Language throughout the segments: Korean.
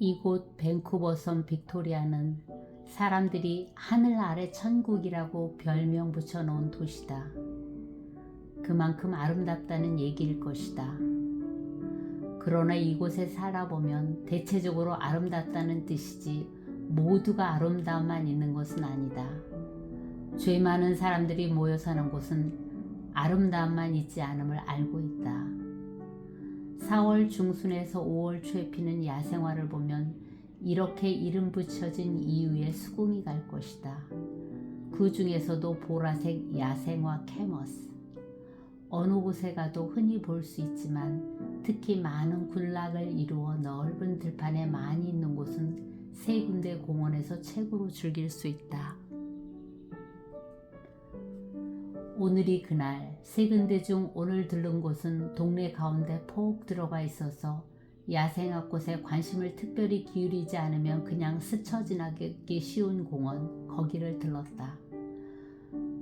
이곳 밴쿠버섬 빅토리아는 사람들이 하늘 아래 천국이라고 별명 붙여놓은 도시다. 그만큼 아름답다는 얘기일 것이다. 그러나 이곳에 살아보면 대체적으로 아름답다는 뜻이지 모두가 아름다움만 있는 것은 아니다. 죄 많은 사람들이 모여 사는 곳은 아름다움만 있지 않음을 알고 있다. 4월 중순에서 5월 초에 피는 야생화를 보면 이렇게 이름 붙여진 이유에 수긍이 갈 것이다. 그 중에서도 보라색 야생화 캐머스. 어느 곳에 가도 흔히 볼 수 있지만 특히 많은 군락을 이루어 넓은 들판에 많이 있는 곳은 세 군데 공원에서 최고로 즐길 수 있다. 오늘이 그날 세 군데 중 오늘 들른 곳은 동네 가운데 폭 들어가 있어서 야생화꽃에 관심을 특별히 기울이지 않으면 그냥 스쳐 지나기 쉬운 공원 거기를 들렀다.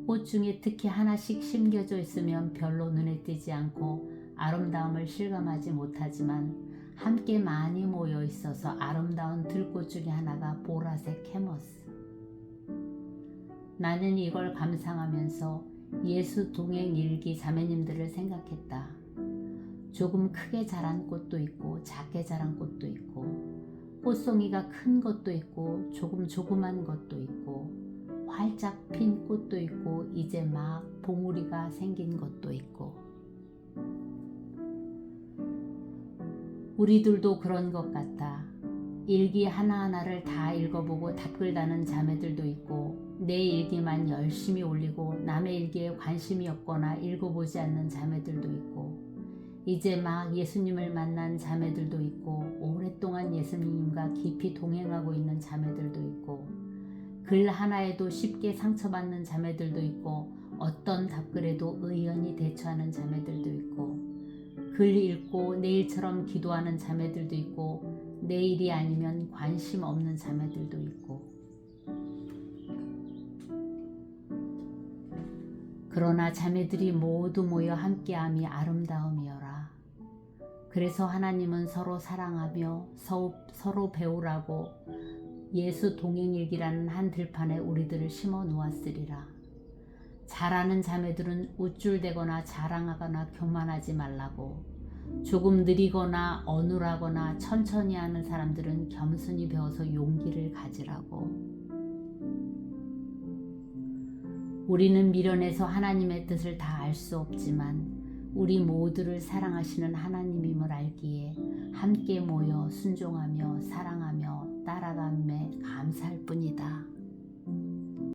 꽃 중에 특히 하나씩 심겨져 있으면 별로 눈에 띄지 않고 아름다움을 실감하지 못하지만 함께 많이 모여 있어서 아름다운 들꽃 중에 하나가 보라색 캐머스. 나는 이걸 감상하면서 예수 동행 일기 자매님들을 생각했다. 조금 크게 자란 꽃도 있고 작게 자란 꽃도 있고 꽃송이가 큰 것도 있고 조금 조그만 것도 있고 활짝 핀 꽃도 있고 이제 막 봉우리가 생긴 것도 있고 우리들도 그런 것 같다. 일기 하나하나를 다 읽어보고 답글 다는 자매들도 있고 내 일기만 열심히 올리고 남의 일기에 관심이 없거나 읽어보지 않는 자매들도 있고 이제 막 예수님을 만난 자매들도 있고 오랫동안 예수님과 깊이 동행하고 있는 자매들도 있고 글 하나에도 쉽게 상처받는 자매들도 있고 어떤 답글에도 의연히 대처하는 자매들도 있고 글 읽고 내일처럼 기도하는 자매들도 있고 내일이 아니면 관심 없는 자매들도 있고 그러나 자매들이 모두 모여 함께함이 아름다움이여라. 그래서 하나님은 서로 사랑하며 서, 서로 배우라고 예수 동행일기라는 한 들판에 우리들을 심어 놓았으리라. 잘하는 자매들은 우쭐대거나 자랑하거나 교만하지 말라고 조금 느리거나 어눌하거나 천천히 하는 사람들은 겸손히 배워서 용기를 가지라고 우리는 미련해서 하나님의 뜻을 다 알 수 없지만 우리 모두를 사랑하시는 하나님임을 알기에 함께 모여 순종하며 사랑하며 따라감에 감사할 뿐이다.